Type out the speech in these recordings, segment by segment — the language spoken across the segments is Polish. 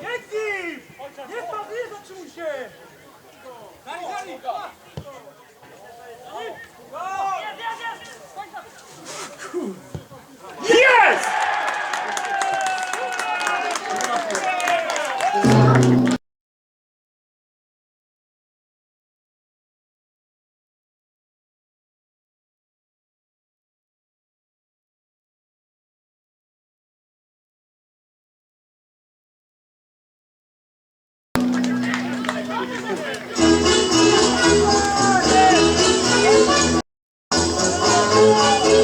Jedź z nim! Nie spadł, nie zatrzymuj się! Daj, daj!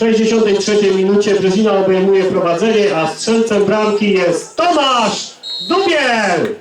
63 minucie Brzezina obejmuje prowadzenie, a strzelcem bramki jest Tomasz Dubiel!